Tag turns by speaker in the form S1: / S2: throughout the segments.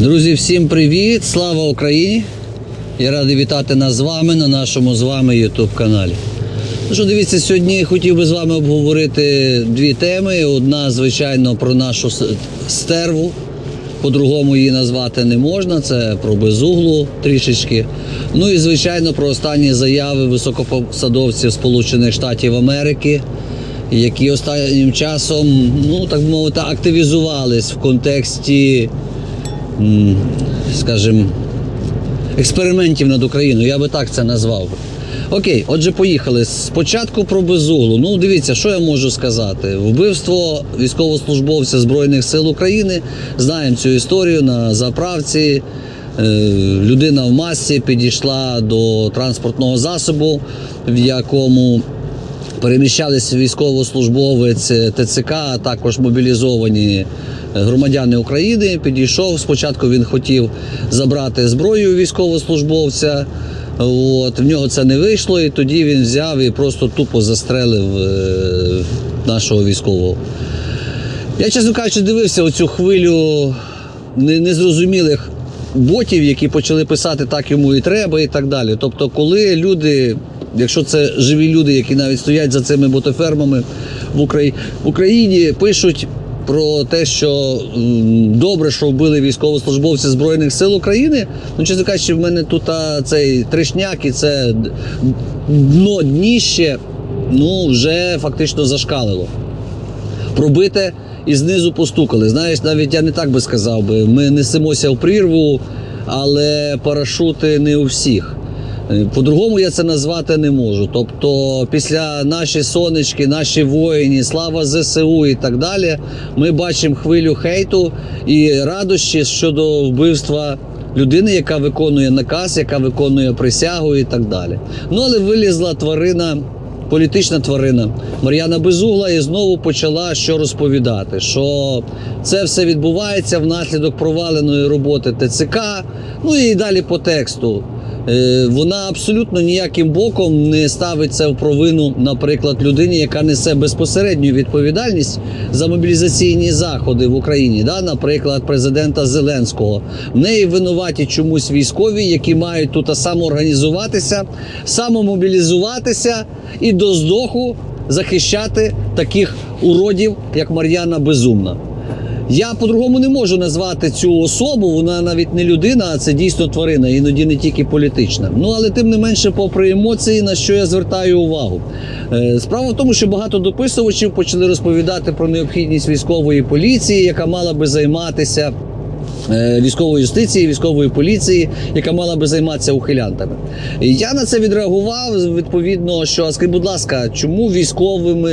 S1: Друзі, всім привіт! Слава Україні! Я радий вітати нас з вами на нашому з вами YouTube каналі. Ну що, дивіться, сьогодні хотів би з вами обговорити дві теми. Одна, звичайно, про нашу стерву. По-другому її назвати не можна. Це про безуглу трішечки. Ну і звичайно про останні заяви високопосадовців Сполучених Штатів Америки, які останнім часом, ну так би мовити, активізувались в контексті скажімо, експериментів над Україною, я би так це назвав. Окей, отже, поїхали. Спочатку про безуглу. Ну, дивіться, що я можу сказати. Вбивство військовослужбовця Збройних сил України. Знаємо цю історію на заправці. Е, Людина в масці підійшла до транспортного засобу, в якому переміщалися військовослужбовець ТЦК, а також мобілізовані громадяни України. Підійшов. Спочатку він хотів забрати зброю військовослужбовця. От, в нього це не вийшло, і тоді він взяв і просто тупо застрелив е, нашого військового. Я, чесно кажучи, дивився оцю хвилю незрозумілих ботів, які почали писати так йому і треба, і так далі. Тобто, коли люди, якщо це живі люди, які навіть стоять за цими ботофермами в, Украї... в Україні, пишуть про те, що добре, що вбили військовослужбовці Збройних сил України. Ну, чесно кажучи, в мене тут а, цей тришняк і це дно дніще, ну, вже фактично зашкалило пробите і знизу постукали. Знаєш, навіть я не так би сказав би. Ми несемося в прірву, але парашути не у всіх. Е, По-другому я це назвати не можу. Тобто, після наші сонечки, наші воїні, слава ЗСУ і так далі, ми бачимо хвилю хейту і радощі щодо вбивства людини, яка виконує наказ, яка виконує присягу і так далі. Ну але вилізла тварина політична тварина Мар'яна Безугла і знову почала що розповідати, що це все відбувається внаслідок проваленої роботи ТЦК. Ну і далі по тексту. Е, Вона абсолютно ніяким боком не ставить це в провину, наприклад, людині, яка несе безпосередню відповідальність за мобілізаційні заходи в Україні, да? наприклад, президента Зеленського. В неї винуваті чомусь військові, які мають тут самоорганізуватися, самомобілізуватися і до здоху захищати таких уродів, як Мар'яна Безумна. Я по-другому не можу назвати цю особу. Вона навіть не людина, а це дійсно тварина, іноді не тільки політична. Ну але тим не менше, попри емоції, на що я звертаю увагу. Е, Справа в тому, що багато дописувачів почали розповідати про необхідність військової поліції, яка мала би займатися. Е, Військової юстиції, військової поліції, яка мала би займатися ухилянтами. Я на це відреагував відповідно, що скажіть, будь ласка, чому військовими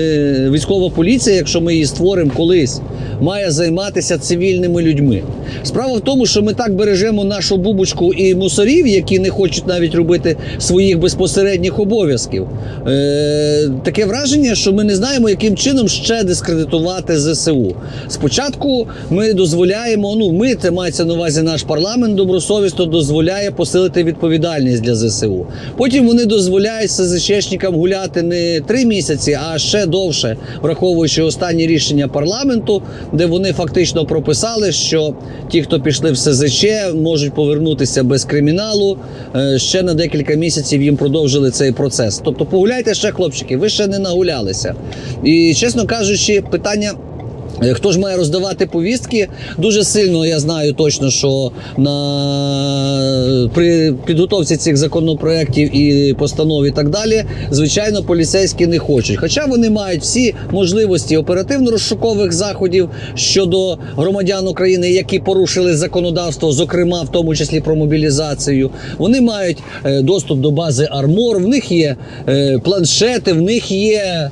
S1: військова поліція, якщо ми її створимо колись, має займатися цивільними людьми? Справа в тому, що ми так бережемо нашу бубочку і мусорів, які не хочуть навіть робити своїх безпосередніх обов'язків. Е, таке враження, що ми не знаємо, яким чином ще дискредитувати ЗСУ. Спочатку ми дозволяємо, ну ми це мається на увазі наш парламент добросовісно дозволяє посилити відповідальність для ЗСУ. Потім вони дозволяють СЗЧшникам гуляти не три місяці, а ще довше, враховуючи останні рішення парламенту, де вони фактично прописали, що ті, хто пішли в СЗЧ, можуть повернутися без криміналу. Е, Ще на декілька місяців їм продовжили цей процес. Тобто, погуляйте ще, хлопчики, ви ще не нагулялися. І чесно кажучи, питання. Е, Хто ж має роздавати повістки? Дуже сильно я знаю точно, що на при підготовці цих законопроєктів і постанов і так далі, звичайно, поліцейські не хочуть. Хоча вони мають всі можливості оперативно-розшукових заходів щодо громадян України, які порушили законодавство, зокрема в тому числі про мобілізацію. Вони мають е, доступ до бази Армор, в них є е, планшети, в них є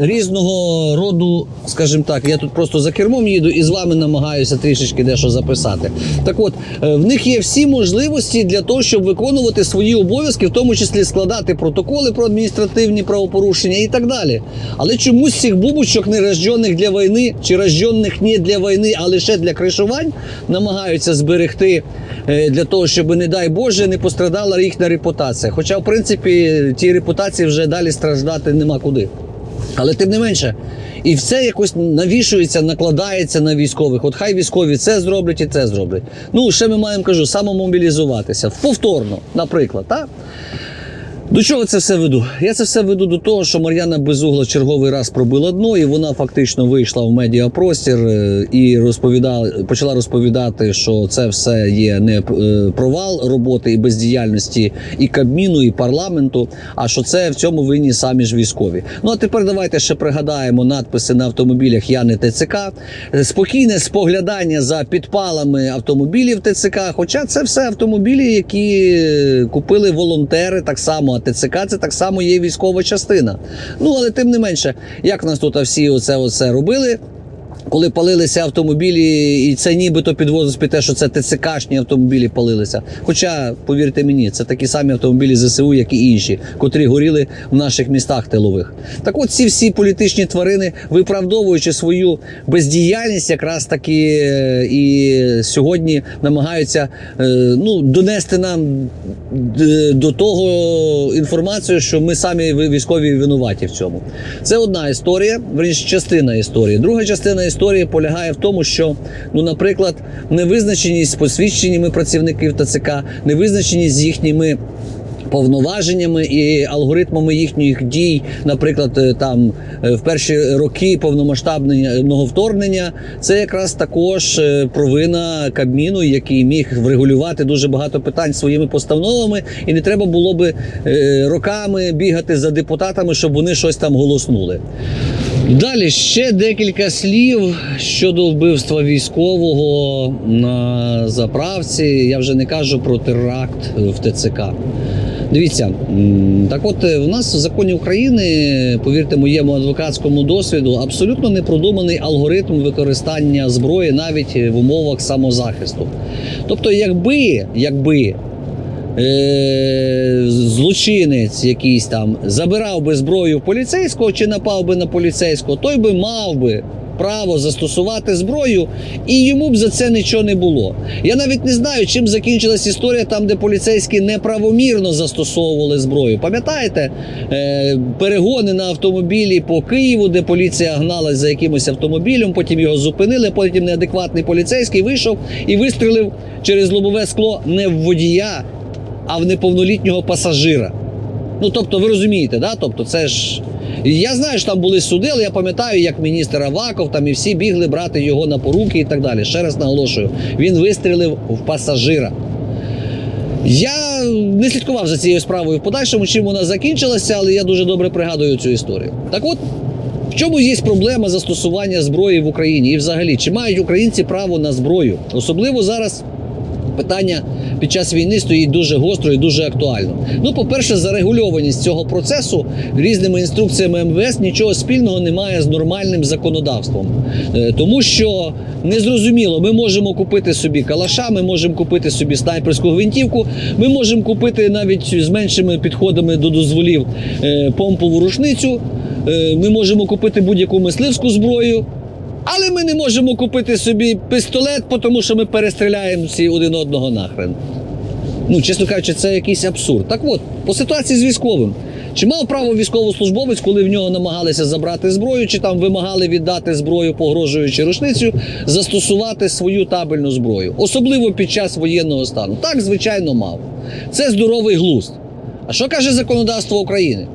S1: різного роду, скажімо так, я тут просто за кермом їду і з вами намагаюся трішечки дещо записати. Так от, е, в них є всі можливості для того, щоб виконувати свої обов'язки, в тому числі складати протоколи про адміністративні правопорушення і так далі. Але чомусь цих бубочок, не рождених для війни, чи рождених не для війни, а лише для кришувань, намагаються зберегти е, для того, щоб, не дай Боже, не пострадала їхня репутація. Хоча, в принципі, тій репутації вже далі страждати нема куди. Але тим не менше, і все якось навішується, накладається на військових. От хай військові це зроблять і це зроблять. Ну, ще ми маємо кажу, самомобілізуватися. Повторно, наприклад, так? До чого це все веду? Я це все веду до того, що Мар'яна Безугла черговий раз пробила дно, і вона фактично вийшла в медіапростір е, і розповідала, почала розповідати, що це все є не е, провал роботи і бездіяльності і Кабміну, і парламенту, а що це в цьому винні самі ж військові. Ну а тепер давайте ще пригадаємо надписи на автомобілях Я не ТЦК, Е, спокійне споглядання за підпалами автомобілів ТЦК. Хоча це все автомобілі, які купили волонтери, так само. ТЦК це так само є військова частина. Ну але тим не менше, як нас тут всі оце, оце робили. Коли палилися автомобілі, і це нібито підводить під те, що це ТЦКшні автомобілі палилися. Хоча, повірте мені, це такі самі автомобілі ЗСУ, як і інші, котрі горіли в наших містах тилових. Так от ці всі політичні тварини, виправдовуючи свою бездіяльність, якраз таки е, і сьогодні намагаються е, ну, донести нам до того інформацію, що ми самі військові винуваті в цьому. Це одна історія, верніше, частина історії. Друга частина історії полягає в тому, що, ну, наприклад, невизначеність з посвідченнями працівників ТЦК, невизначеність з їхніми. Повноваженнями і алгоритмами їхніх дій, наприклад, е, там е, в перші роки повномасштабного вторгнення, це якраз також е, провина Кабміну, який міг врегулювати дуже багато питань своїми постановами, і не треба було би роками бігати за депутатами, щоб вони щось там голоснули. Далі ще декілька слів щодо вбивства військового на заправці. Я вже не кажу про теракт в ТЦК. Дивіться, так от е, в нас в законі України, повірте моєму адвокатському досвіду, абсолютно не продуманий алгоритм використання зброї навіть в умовах самозахисту. Тобто, якби, якби е, злочинець якийсь там забирав би зброю поліцейського чи напав би на поліцейського, той би мав би право застосувати зброю, і йому б за це нічого не було. Я навіть не знаю, чим закінчилась історія там, де поліцейські неправомірно застосовували зброю. Пам'ятаєте е, перегони на автомобілі по Києву, де поліція гналась за якимось автомобілем, потім його зупинили, потім неадекватний поліцейський вийшов і вистрілив через лобове скло не в водія, а в неповнолітнього пасажира. Ну, тобто, ви розумієте, да? Тобто, це ж. Я знаю, що там були суди, але я пам'ятаю, як міністр Аваков там і всі бігли брати його на поруки і так далі. Ще раз наголошую, він вистрілив в пасажира. Я не слідкував за цією справою в подальшому, чим вона закінчилася, але я дуже добре пригадую цю історію. Так от, в чому є проблема застосування зброї в Україні? І взагалі, чи мають українці право на зброю? Особливо зараз питання під час війни стоїть дуже гостро і дуже актуально. Ну, по-перше, зарегульованість цього процесу різними інструкціями МВС нічого спільного немає з нормальним законодавством. Е, Тому що незрозуміло, ми можемо купити собі калаша, ми можемо купити собі снайперську гвинтівку, ми можемо купити навіть з меншими підходами до дозволів е, помпову рушницю. е, Ми можемо купити будь-яку мисливську зброю. Але ми не можемо купити собі пістолет, тому що ми перестріляємо всі один одного нахрен. Ну, чесно кажучи, це якийсь абсурд. Так от, по ситуації з військовим. Чи мав право військовослужбовець, коли в нього намагалися забрати зброю, чи там вимагали віддати зброю, погрожуючи рушницю, застосувати свою табельну зброю, особливо під час воєнного стану? Так, звичайно, мав. Це здоровий глузд. А що каже законодавство України?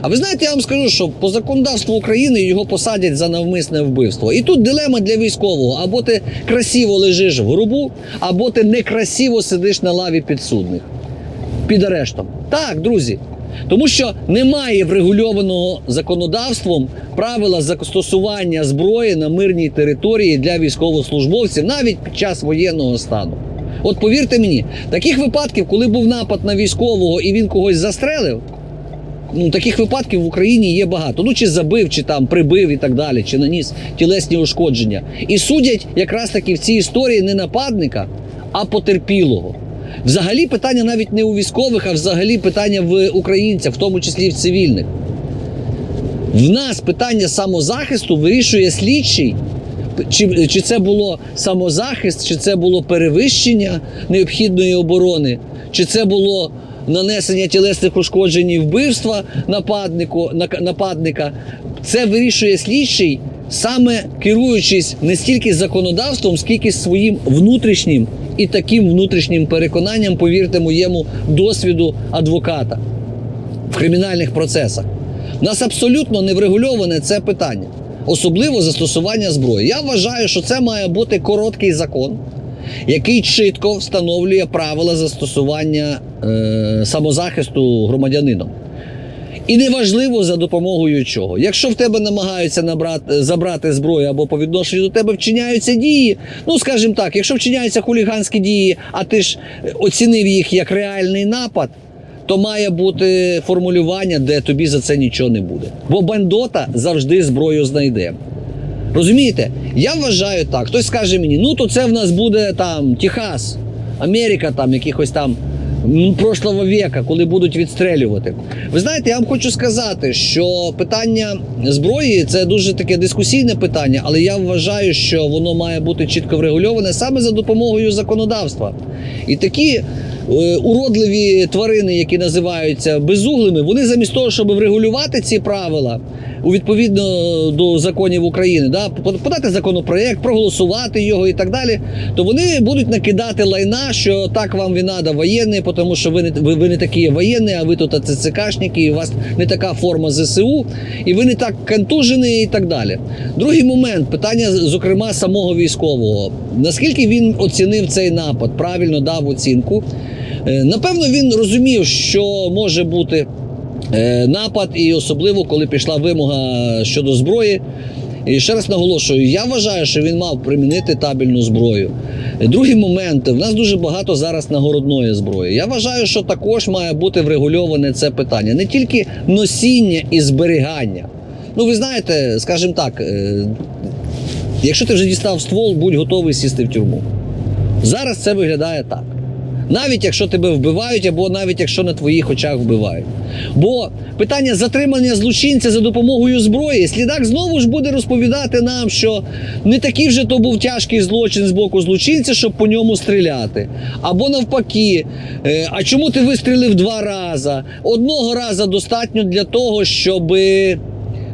S1: А ви знаєте, я вам скажу, що по законодавству України його посадять за навмисне вбивство. І тут дилема для військового: або ти красиво лежиш в гробу, або ти некрасиво сидиш на лаві підсудних під арештом. Так, друзі. Тому що немає врегульованого законодавством правила застосування зброї на мирній території для військовослужбовців навіть під час воєнного стану. От повірте мені, таких випадків, коли був напад на військового і він когось застрелив, Ну, таких випадків в Україні є багато. Ну, чи забив, чи там прибив і так далі, чи наніс тілесні ушкодження. І судять якраз таки в цій історії не нападника, а потерпілого. Взагалі питання навіть не у військових, а взагалі питання в українцях, в тому числі в цивільних. В нас питання самозахисту вирішує слідчий. Чи, чи це було самозахист, чи це було перевищення необхідної оборони, чи це було нанесення тілесних ушкоджень і вбивства нападнику, нападника, це вирішує слідчий, саме керуючись не стільки законодавством, скільки своїм внутрішнім і таким внутрішнім переконанням, повірте моєму досвіду адвоката в кримінальних процесах. У нас абсолютно не врегульоване це питання, особливо застосування зброї. Я вважаю, що це має бути короткий закон, який чітко встановлює правила застосування е, самозахисту громадянином. І неважливо за допомогою чого. Якщо в тебе намагаються набрати, забрати зброю або по відношенню до тебе вчиняються дії, ну скажімо так, якщо вчиняються хуліганські дії, а ти ж оцінив їх як реальний напад, то має бути формулювання, де тобі за це нічого не буде. Бо бандота завжди зброю знайде. Розумієте? Я вважаю так. Хтось скаже мені, ну то це в нас буде там Техас, Америка, там якихось там прошлого века, коли будуть відстрелювати. Ви знаєте, я вам хочу сказати, що питання зброї це дуже таке дискусійне питання, але я вважаю, що воно має бути чітко врегульоване саме за допомогою законодавства. І такі е, уродливі тварини, які називаються безуглими, вони замість того, щоб врегулювати ці правила у відповідно до законів України, да, подати законопроект, проголосувати його і так далі, то вони будуть накидати лайна, що так вам і надо воєнний, тому що ви не ви, ви не такі воєнні, а ви тут ЦЦКшники, і у вас не така форма ЗСУ, і ви не так контужені і так далі. Другий момент питання, зокрема, самого військового. Наскільки він оцінив цей напад, правильно дав оцінку? Е, Напевно, він розумів, що може бути напад, і особливо коли пішла вимога щодо зброї. І ще раз наголошую, я вважаю, що він мав примінити табельну зброю. Е, Другий момент, в нас дуже багато зараз нагородної зброї. Я вважаю, що також має бути врегульоване це питання. Не тільки носіння і зберігання. Ну, ви знаєте, скажімо так, е, якщо ти вже дістав ствол, будь готовий сісти в тюрму. Зараз це виглядає так. Навіть якщо тебе вбивають, або навіть якщо на твоїх очах вбивають. Бо питання затримання злочинця за допомогою зброї, слідак знову ж буде розповідати нам, що не такий вже то був тяжкий злочин з боку злочинця, щоб по ньому стріляти. Або навпаки, е, а чому ти вистрілив два рази? Одного разу достатньо для того, щоби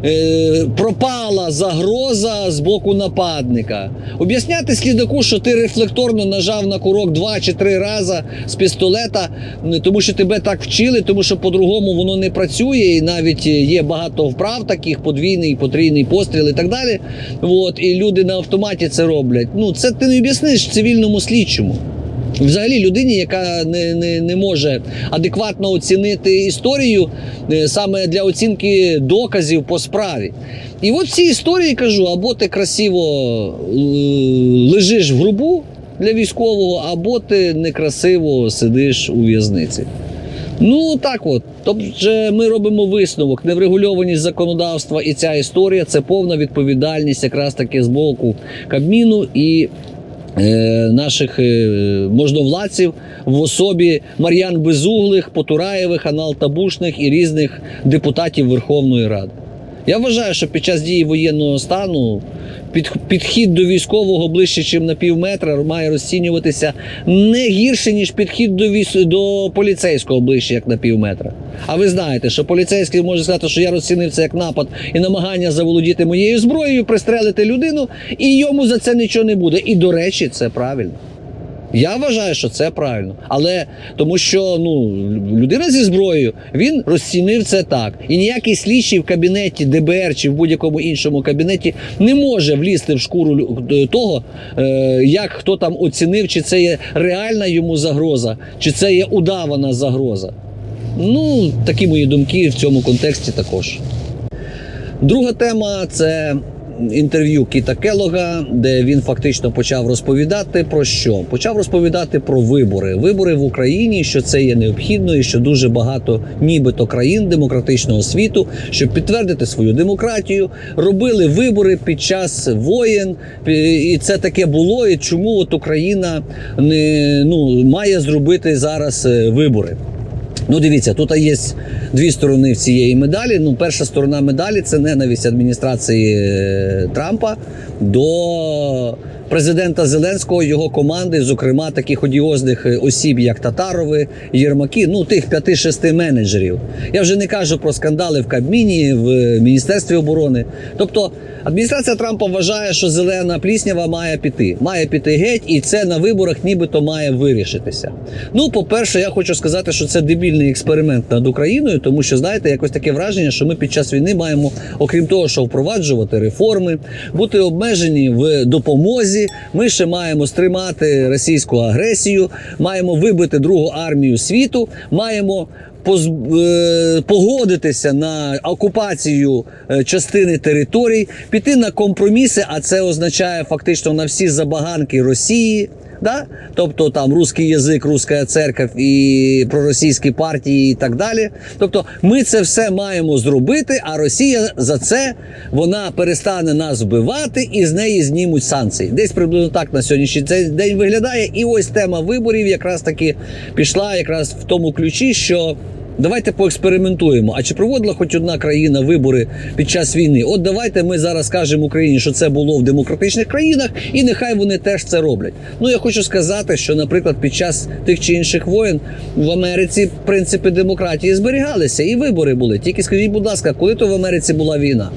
S1: е, пропала загроза з боку нападника. Об'ясняти слідаку, що ти рефлекторно нажав на курок два чи три рази з пістолета, тому що тебе так вчили, тому що по-другому воно не працює, і навіть є багато вправ таких, подвійний, потрійний постріл і так далі. От, і люди на автоматі це роблять. Ну, це ти не об'ясниш цивільному слідчому. Взагалі людині, яка не, не, не може адекватно оцінити історію е, саме для оцінки доказів по справі. І от в цій історії кажу: або ти красиво е, лежиш в грубу для військового, або ти некрасиво сидиш у в'язниці. Ну так от. Тобто ми робимо висновок, неврегульованість законодавства і ця історія це повна відповідальність якраз таки з боку Кабміну і наших е, можновладців в особі Мар'ян Безуглих, Потураєвих, Анал Табушних і різних депутатів Верховної Ради. Я вважаю, що під час дії воєнного стану під, підхід до військового ближче, ніж на пів метра, має розцінюватися не гірше, ніж підхід до, військ... до поліцейського ближче, як на пів метра. А ви знаєте, що поліцейський може сказати, що я розцінив це як напад і намагання заволодіти моєю зброєю, пристрелити людину, і йому за це нічого не буде. І до речі, це правильно. Я вважаю, що це правильно, але тому, що ну людина зі зброєю він розцінив це так, і ніякий слідчий в кабінеті ДБР чи в будь-якому іншому кабінеті не може влізти в шкуру того, е, як хто там оцінив, чи це є реальна йому загроза, чи це є удавана загроза. Ну, такі мої думки в цьому контексті також. Друга тема це інтерв'ю Кіта Келога, де він фактично почав розповідати про що? Почав розповідати про вибори. Вибори в Україні, що це є необхідно, і що дуже багато, нібито країн демократичного світу, щоб підтвердити свою демократію, робили вибори під час воєн, і це таке було. І чому от Україна не ну має зробити зараз е, вибори? Ну, дивіться, тут є дві сторони цієї медалі. Ну, перша сторона медалі це ненависть адміністрації е, Трампа до президента Зеленського, його команди, зокрема таких одіозних е, осіб, як Татарови, Єрмаки, ну тих п'яти-шести менеджерів. Я вже не кажу про скандали в Кабміні, в е, Міністерстві оборони. Тобто адміністрація Трампа вважає, що зелена пліснява має піти, має піти геть, і це на виборах нібито має вирішитися. Ну, по-перше, я хочу сказати, що це дебільний експеримент над Україною, тому що знаєте, якось таке враження, що ми під час війни маємо, окрім того, що впроваджувати реформи, бути обмежені в допомозі. Ми ще маємо стримати російську агресію, маємо вибити другу армію світу, маємо. поз- е, Погодитися на окупацію е, частини територій, піти на компроміси, а це означає фактично на всі забаганки Росії, да? тобто там русський язик, руська церква і проросійські партії і так далі. Тобто ми це все маємо зробити, а Росія за це вона перестане нас вбивати і з неї знімуть санкції. Десь приблизно так на сьогоднішній цей день виглядає. І ось тема виборів якраз таки пішла якраз в тому ключі, що. Давайте поекспериментуємо. А чи проводила хоч одна країна вибори під час війни? От давайте ми зараз скажемо Україні, що це було в демократичних країнах, і нехай вони теж це роблять. Ну я хочу сказати, що, наприклад, під час тих чи інших воєн в Америці принципи демократії зберігалися, і вибори були. Тільки скажіть, будь ласка, коли то в Америці була війна?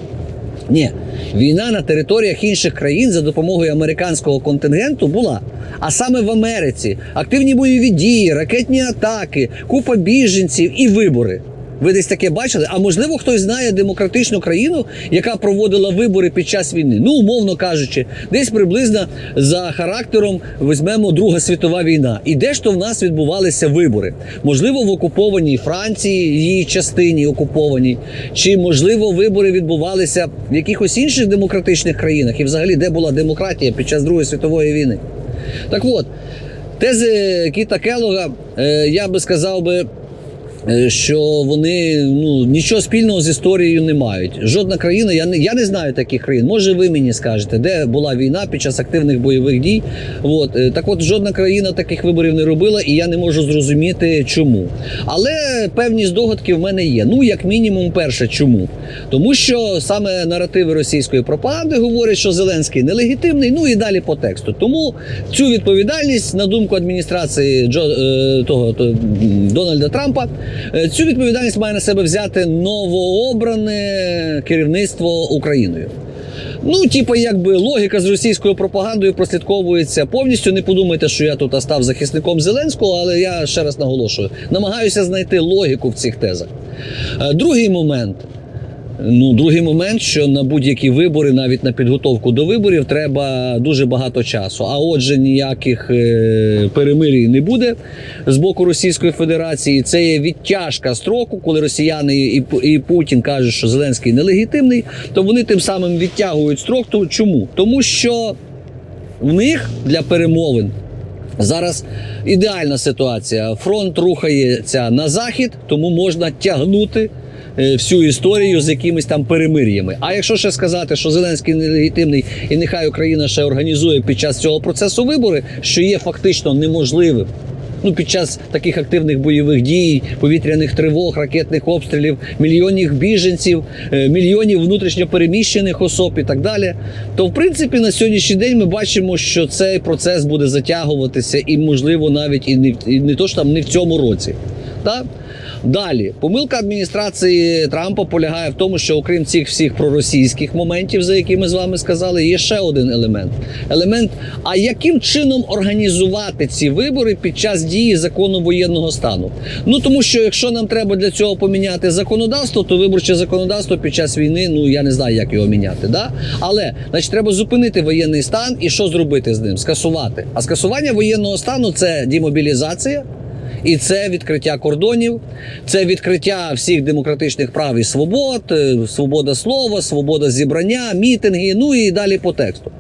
S1: Ні, війна на територіях інших країн за допомогою американського контингенту була. А саме в Америці активні бойові дії, ракетні атаки, купа біженців і вибори. Ви десь таке бачили? А можливо, хтось знає демократичну країну, яка проводила вибори під час війни. Ну, умовно кажучи, десь приблизно за характером візьмемо Друга світова війна. І де ж то в нас відбувалися вибори? Можливо, в окупованій Франції, її частині окупованій, чи можливо вибори відбувалися в якихось інших демократичних країнах, і взагалі де була демократія під час Другої світової війни? Так от, тези Кіта Келога, е, я би сказав би. Е, Що вони ну нічого спільного з історією не мають. Жодна країна, я не я не знаю таких країн. Може, ви мені скажете, де була війна під час активних бойових дій. От е, так, от жодна країна таких виборів не робила, і я не можу зрозуміти, чому. Але певні здогадки в мене є. Ну, як мінімум, перше, чому? Тому що саме наративи російської пропаганди говорять, що Зеленський нелегітимний. Ну і далі по тексту. Тому цю відповідальність, на думку адміністрації Джо е, того Дональда Трампа, цю відповідальність має на себе взяти новообране керівництво Україною. Ну, типу, якби логіка з російською пропагандою прослідковується повністю. Не подумайте, що я тут став захисником Зеленського, але я ще раз наголошую, намагаюся знайти логіку в цих тезах. Е, Другий момент. Ну, другий момент, що на будь-які вибори, навіть на підготовку до виборів, треба дуже багато часу. А отже, ніяких е, перемирій не буде з боку Російської Федерації. Це є відтяжка строку, коли росіяни і, Пу- і Путін кажуть, що Зеленський нелегітимний, то вони тим самим відтягують строк. То Чому? Тому що в них для перемовин Зараз ідеальна ситуація. Фронт рухається на захід, тому можна тягнути всю історію з якимись там перемир'ями. А якщо ще сказати, що Зеленський нелегітимний і нехай Україна ще організує під час цього процесу вибори, що є фактично неможливим. Ну, під час таких активних бойових дій, повітряних тривог, ракетних обстрілів, мільйонів біженців, е, мільйонів внутрішньо переміщених особ і так далі. То, в принципі, на сьогоднішній день ми бачимо, що цей процес буде затягуватися, і, можливо, навіть і не, і не то що там не в цьому році. Так? Далі, помилка адміністрації Трампа полягає в тому, що окрім цих всіх проросійських моментів, за які ми з вами сказали, є ще один елемент. Елемент, а яким чином організувати ці вибори під час дії закону воєнного стану? Ну тому що якщо нам треба для цього поміняти законодавство, то виборче законодавство під час війни, ну я не знаю, як його міняти. Да? Але значить, треба зупинити воєнний стан і що зробити з ним? Скасувати. А скасування воєнного стану це демобілізація. І це відкриття кордонів, це відкриття всіх демократичних прав і свобод, е, свобода слова, свобода зібрання, мітинги, ну і далі по тексту.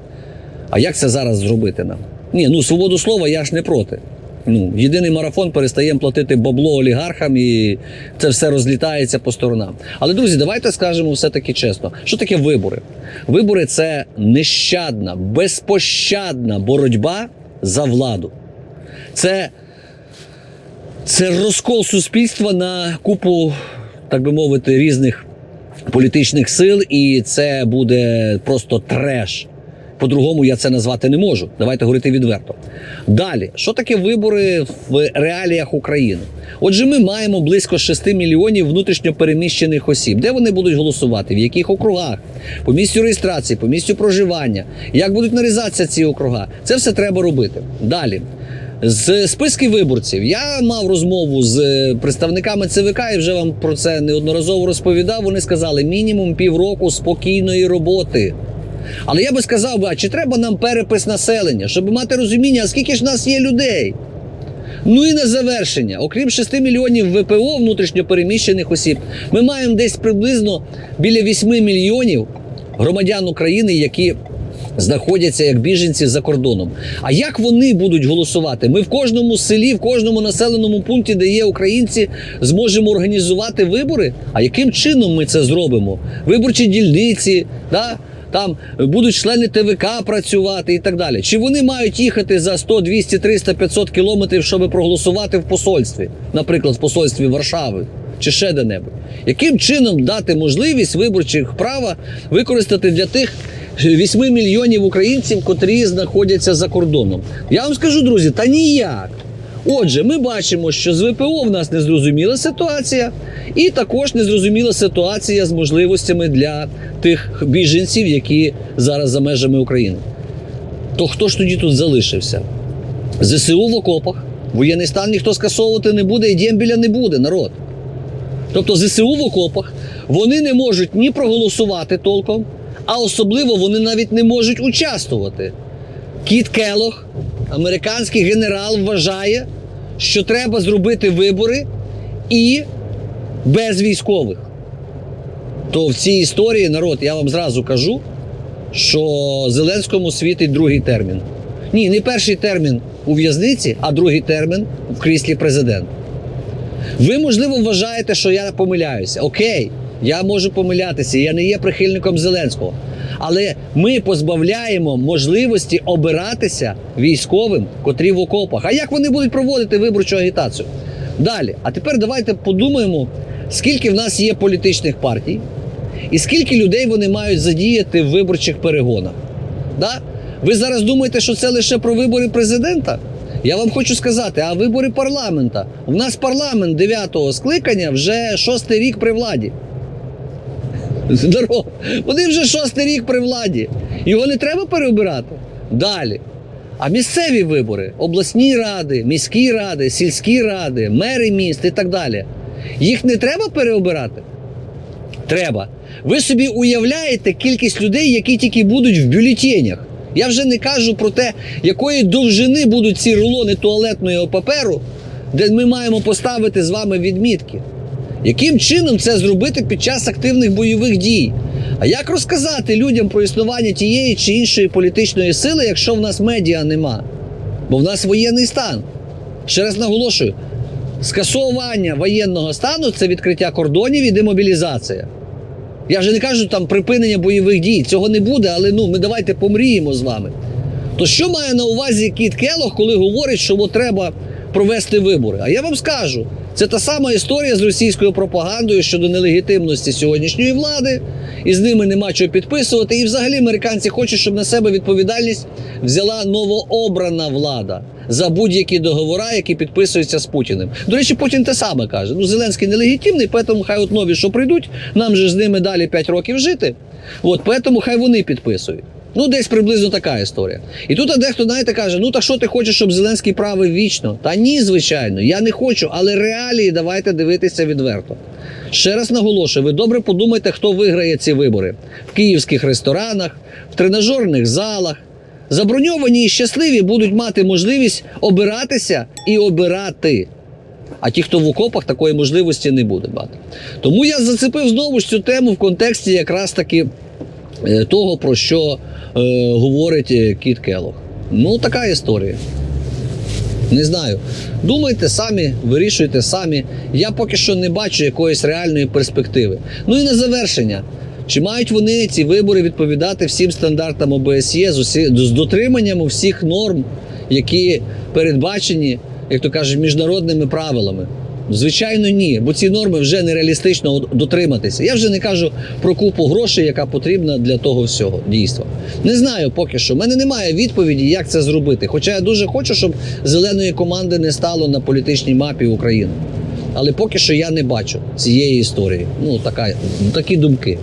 S1: А як це зараз зробити нам? Ні, ну свободу слова я ж не проти. Ну, єдиний марафон перестаємо платити бабло олігархам, і це все розлітається по сторонам. Але друзі, давайте скажемо все-таки чесно, що таке вибори? Вибори це нещадна, безпощадна боротьба за владу. Це це розкол суспільства на купу, так би мовити, різних політичних сил, і це буде просто треш. По-другому я це назвати не можу. Давайте говорити відверто. Далі, що таке вибори в реаліях України? Отже, ми маємо близько 6 мільйонів внутрішньо переміщених осіб. Де вони будуть голосувати? В яких округах? По місцю реєстрації, по місцю проживання. Як будуть нарізатися ці округа? Це все треба робити. Далі. З списків виборців я мав розмову з е, представниками ЦВК і вже вам про це неодноразово розповідав. Вони сказали мінімум півроку спокійної роботи. Але я би сказав, а чи треба нам перепис населення, щоб мати розуміння, а скільки ж нас є людей? Ну і на завершення, окрім 6 мільйонів ВПО внутрішньо переміщених осіб, ми маємо десь приблизно біля 8 мільйонів громадян України, які знаходяться як біженці за кордоном. А як вони будуть голосувати? Ми в кожному селі, в кожному населеному пункті, де є українці, зможемо організувати вибори. А яким чином ми це зробимо? Виборчі дільниці, да? там будуть члени ТВК працювати і так далі. Чи вони мають їхати за 100, 200, 300, 500 кілометрів, щоб проголосувати в посольстві, наприклад, в посольстві Варшави чи ще де-небудь? Яким чином дати можливість виборчих права використати для тих 8 мільйонів українців, котрі знаходяться за кордоном? Я вам скажу, друзі, та ніяк. Отже, ми бачимо, що з ВПО в нас незрозуміла ситуація, і також незрозуміла ситуація з можливостями для тих біженців, які зараз за межами України. То хто ж тоді тут залишився? ЗСУ в окопах, воєнний стан ніхто скасовувати не буде, і дембіля не буде, народ. Тобто ЗСУ в окопах вони не можуть ні проголосувати толком, а особливо вони навіть не можуть участвувати. Кіт Келох, американський генерал, вважає, що треба зробити вибори і без військових. То в цій історії, народ, я вам зразу кажу, що Зеленському світить другий термін. Ні, не перший термін у в'язниці, а другий термін в кріслі президента. Ви, можливо, вважаєте, що я помиляюся. Окей, я можу помилятися, я не є прихильником Зеленського. Але ми позбавляємо можливості обиратися військовим, котрі в окопах. А як вони будуть проводити виборчу агітацію? Далі. А тепер давайте подумаємо, скільки в нас є політичних партій, і скільки людей вони мають задіяти в виборчих перегонах. Да? Ви зараз думаєте, що це лише про вибори президента? Я вам хочу сказати, а вибори парламента. У нас парламент 9-го скликання вже шостий рік при владі. Здорово. Вони вже шостий рік при владі. Його не треба переобирати. Далі. А місцеві вибори, обласні ради, міські ради, сільські ради, мери міст і так далі. Їх не треба переобирати? Треба. Ви собі уявляєте кількість людей, які тільки будуть в бюлетенях. Я вже не кажу про те, якої довжини будуть ці рулони туалетного паперу, де ми маємо поставити з вами відмітки. Яким чином це зробити під час активних бойових дій? А як розказати людям про існування тієї чи іншої політичної сили, якщо в нас медіа нема? Бо в нас воєнний стан. Ще раз наголошую: скасування воєнного стану це відкриття кордонів і демобілізація. Я вже не кажу там припинення бойових дій. Цього не буде, але ну ми давайте помріємо з вами. То що має на увазі Кіт Келох, коли говорить, що треба провести вибори? А я вам скажу, це та сама історія з російською пропагандою щодо нелегітимності сьогоднішньої влади, і з ними нема чого підписувати. І взагалі американці хочуть, щоб на себе відповідальність взяла новообрана влада за будь-які договори, які підписуються з Путіним. До речі, Путін те саме каже: ну Зеленський нелегітимний, тому хай от нові, що прийдуть, нам же з ними далі 5 років жити. От тому хай вони підписують. Ну, десь приблизно така історія. І тут дехто, знаєте, каже: ну так що ти хочеш, щоб Зеленський правив вічно? Та ні, звичайно, я не хочу, але реалії давайте дивитися відверто. Ще раз наголошую, ви добре подумайте, хто виграє ці вибори в київських ресторанах, в тренажерних залах. Заброньовані і щасливі будуть мати можливість обиратися і обирати. А ті, хто в окопах, такої можливості не буде мати. Тому я зацепив знову ж цю тему в контексті якраз таки того, про що е, говорить е, Кіт Келох. Ну, така історія. Не знаю. Думайте самі, вирішуйте самі. Я поки що не бачу якоїсь реальної перспективи. Ну і на завершення. Чи мають вони ці вибори відповідати всім стандартам ОБСЄ з, усі, з дотриманням всіх норм, які передбачені, як то кажуть, міжнародними правилами? Звичайно, ні, бо ці норми вже нереалістично дотриматися. Я вже не кажу про купу грошей, яка потрібна для того всього дійства. Не знаю поки що. У мене немає відповіді, як це зробити. Хоча я дуже хочу, щоб зеленої команди не стало на політичній мапі України. Але поки що я не бачу цієї історії. Ну, така, такі думки.